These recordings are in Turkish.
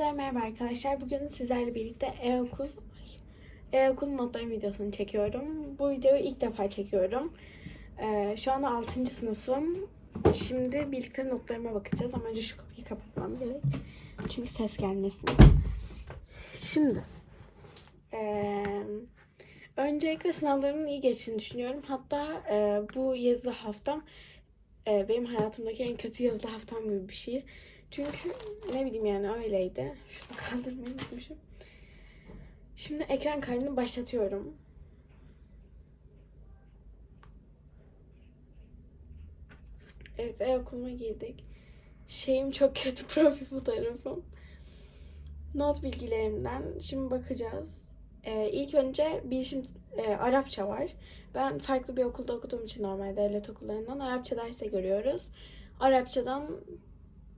Hepinize merhaba arkadaşlar. Bugün sizlerle birlikte e-okul e-okul notlarım videosunu çekiyorum. Bu videoyu ilk defa çekiyorum. Ee, şu anda 6. sınıfım. Şimdi birlikte notlarıma bakacağız ama önce şu kapıyı kapatmam gerek. Çünkü ses gelmesin. Şimdi ee, öncelikle sınavlarımın iyi geçtiğini düşünüyorum. Hatta e, bu yazılı haftam e, benim hayatımdaki en kötü yazılı haftam gibi bir şey. Çünkü ne bileyim yani öyleydi. Şunu kaldırmayı unutmuşum. Şimdi ekran kaydını başlatıyorum. Evet e-okuluma girdik. Şeyim çok kötü profil fotoğrafım. Not bilgilerimden şimdi bakacağız. Ee, ilk önce bilişim e, Arapça var. Ben farklı bir okulda okuduğum için normal devlet okullarından Arapça dersi de görüyoruz. Arapçadan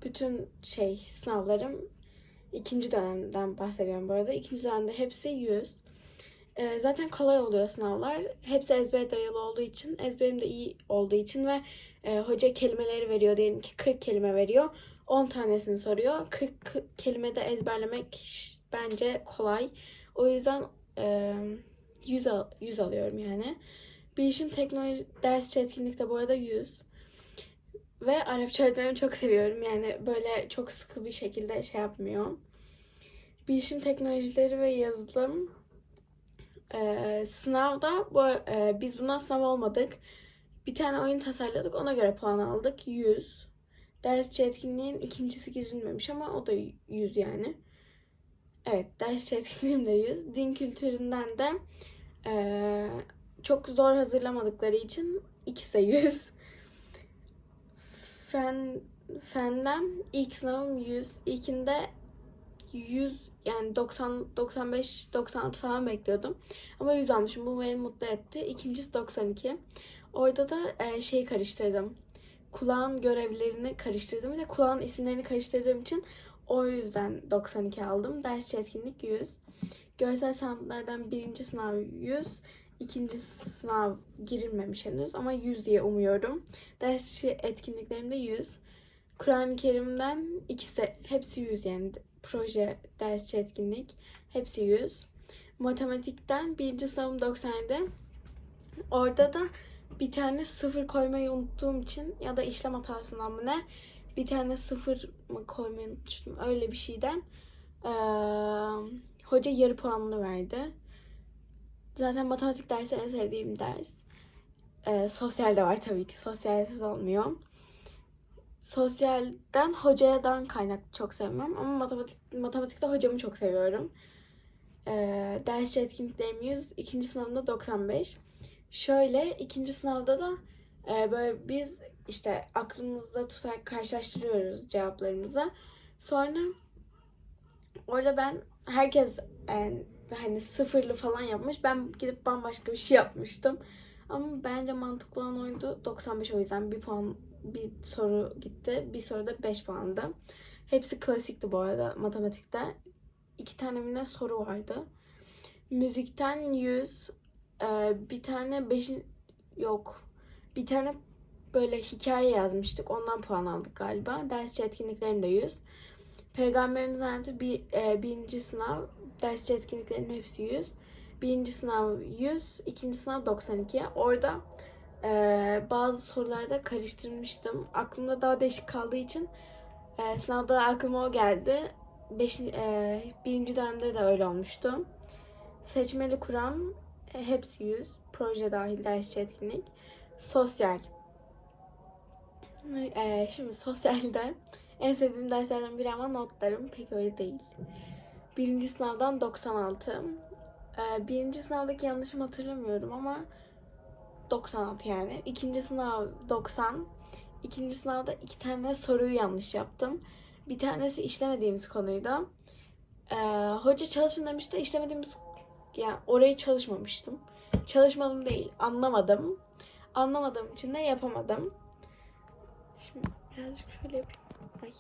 bütün şey sınavlarım ikinci dönemden bahsediyorum bu arada. İkinci dönemde hepsi 100. Ee, zaten kolay oluyor sınavlar. Hepsi ezbere dayalı olduğu için, ezberim de iyi olduğu için ve e, hoca kelimeleri veriyor. Diyelim ki 40 kelime veriyor. 10 tanesini soruyor. 40 kelimede ezberlemek bence kolay. O yüzden e, 100, al, 100 alıyorum yani. Bilişim teknoloji ders etkinlikte bu arada 100. Ve Arapça öğretmenimi çok seviyorum. Yani böyle çok sıkı bir şekilde şey yapmıyor. Bilişim teknolojileri ve yazılım ee, sınavda bu, e, biz bundan sınav olmadık. Bir tane oyun tasarladık. Ona göre puan aldık. 100. Dersçi etkinliğin ikincisi girilmemiş ama o da 100 yani. Evet dersçi etkinliğim de 100. Din kültüründen de e, çok zor hazırlamadıkları için ikisi de 100 fen fenden ilk sınavım 100. İlkinde 100 yani 90 95 96 falan bekliyordum. Ama 100 almışım. Bu beni mutlu etti. İkincisi 92. Orada da e, şeyi karıştırdım. Kulağın görevlerini karıştırdım. Bir de kulağın isimlerini karıştırdığım için o yüzden 92 aldım. Ders etkinlik 100. Görsel sanatlardan birinci sınav 100. İkinci sınav girilmemiş henüz ama 100 diye umuyorum. Ders etkinliklerimde 100. Kur'an-ı Kerim'den ikisi de hepsi 100 yani proje, ders etkinlik hepsi 100. Matematikten birinci sınavım 97. Orada da bir tane sıfır koymayı unuttuğum için ya da işlem hatasından mı ne bir tane sıfır mı koymayı unutmuştum öyle bir şeyden ee, hoca yarı puanını verdi. Zaten matematik dersi en sevdiğim ders. Ee, sosyal de var tabii ki. Sosyalsiz olmuyor. Sosyalden hocadan kaynak çok sevmem ama matematik matematikte hocamı çok seviyorum. Ee, ders etkinliklerim 100, ikinci sınavımda 95. Şöyle ikinci sınavda da e, böyle biz işte aklımızda tutarak karşılaştırıyoruz cevaplarımızı. Sonra orada ben herkes yani hani sıfırlı falan yapmış. Ben gidip bambaşka bir şey yapmıştım. Ama bence mantıklı olan oydu 95 o yüzden bir puan bir soru gitti. Bir soruda 5 puandı. Hepsi klasikti bu arada matematikte. İki tane mi soru vardı. Müzikten 100 e, bir tane 5 yok. Bir tane böyle hikaye yazmıştık. Ondan puan aldık galiba. Ders etkinliklerim de 100. Peygamberimiz hayatı bir, e, birinci sınav dersçi etkinliklerin hepsi 100. Birinci sınav 100, ikinci sınav 92. Orada e, bazı sorularda karıştırmıştım. Aklımda daha değişik kaldığı için e, sınavda aklıma o geldi. Beş, e, birinci dönemde de öyle olmuştu. Seçmeli Kur'an e, hepsi 100. Proje dahil dersçi etkinlik. Sosyal. E, şimdi sosyalde en sevdiğim derslerden biri ama notlarım pek öyle değil. Birinci sınavdan 96. Ee, birinci sınavdaki yanlışım hatırlamıyorum ama 96 yani. İkinci sınav 90. İkinci sınavda iki tane soruyu yanlış yaptım. Bir tanesi işlemediğimiz konuydu. Ee, hoca çalışın demişti. işlemediğimiz yani orayı çalışmamıştım. Çalışmadım değil. Anlamadım. Anlamadığım için de yapamadım. Şimdi birazcık şöyle yapayım. Ay.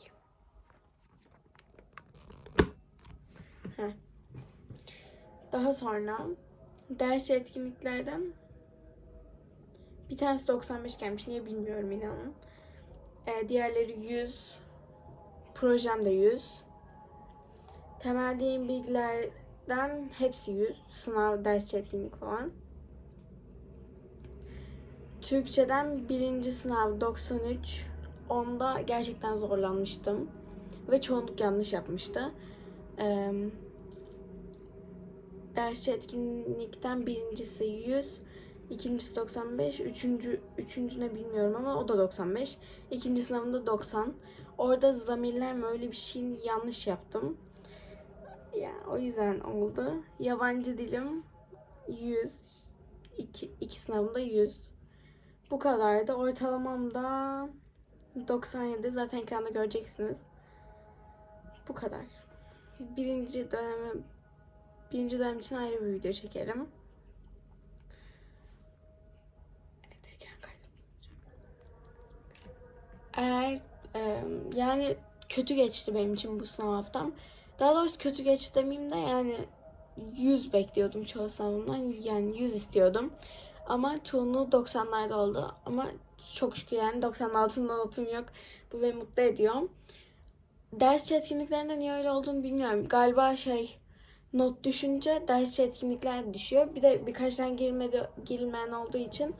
Heh. Daha sonra ders etkinliklerden bir tanesi 95 gelmiş. Niye bilmiyorum inanın. Ee, diğerleri 100. Projem de 100. Temel din bilgilerden hepsi 100. Sınav, ders, etkinlik falan. Türkçeden birinci sınav 93. Onda gerçekten zorlanmıştım. Ve çoğunluk yanlış yapmıştı. Ee, ders etkinlikten birincisi 100. ikincisi 95. Üçüncü, üçüncü ne bilmiyorum ama o da 95. İkinci sınavında 90. Orada zamirler mi öyle bir şeyin yanlış yaptım. Ya o yüzden oldu. Yabancı dilim 100. İki, iki sınavında 100. Bu kadardı. Ortalamam da 97. Zaten ekranda göreceksiniz. Bu kadar. Birinci döneme birinci dönem için ayrı bir video çekerim. Evet, ekran. Eğer e, yani kötü geçti benim için bu sınav haftam. Daha doğrusu kötü geçti demeyeyim de yani 100 bekliyordum çoğu sınavımdan. Yani 100 istiyordum. Ama çoğunluğu 90'larda oldu. Ama çok şükür yani 90'ın altında notum yok. Bu beni mutlu ediyor. Ders etkinliklerinde niye öyle olduğunu bilmiyorum. Galiba şey not düşünce ders etkinlikler düşüyor. Bir de birkaç tane girmedi, girilmeyen olduğu için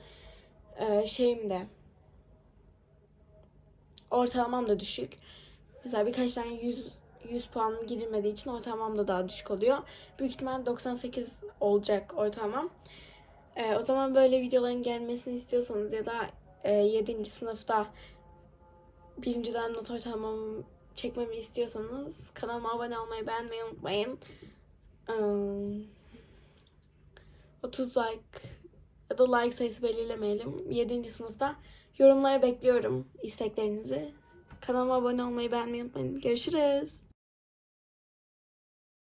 e, şeyim de ortalamam da düşük. Mesela birkaç tane 100 100 puan girilmediği için ortalamam da daha düşük oluyor. Büyük ihtimal 98 olacak ortalamam. Ee, o zaman böyle videoların gelmesini istiyorsanız ya da e, 7. sınıfta birinci dönem not ortalamamı çekmemi istiyorsanız kanalıma abone olmayı beğenmeyi unutmayın. Ee, 30 like ya da like sayısı belirlemeyelim. 7. sınıfta yorumlara bekliyorum isteklerinizi. Kanalıma abone olmayı beğenmeyi unutmayın. Görüşürüz.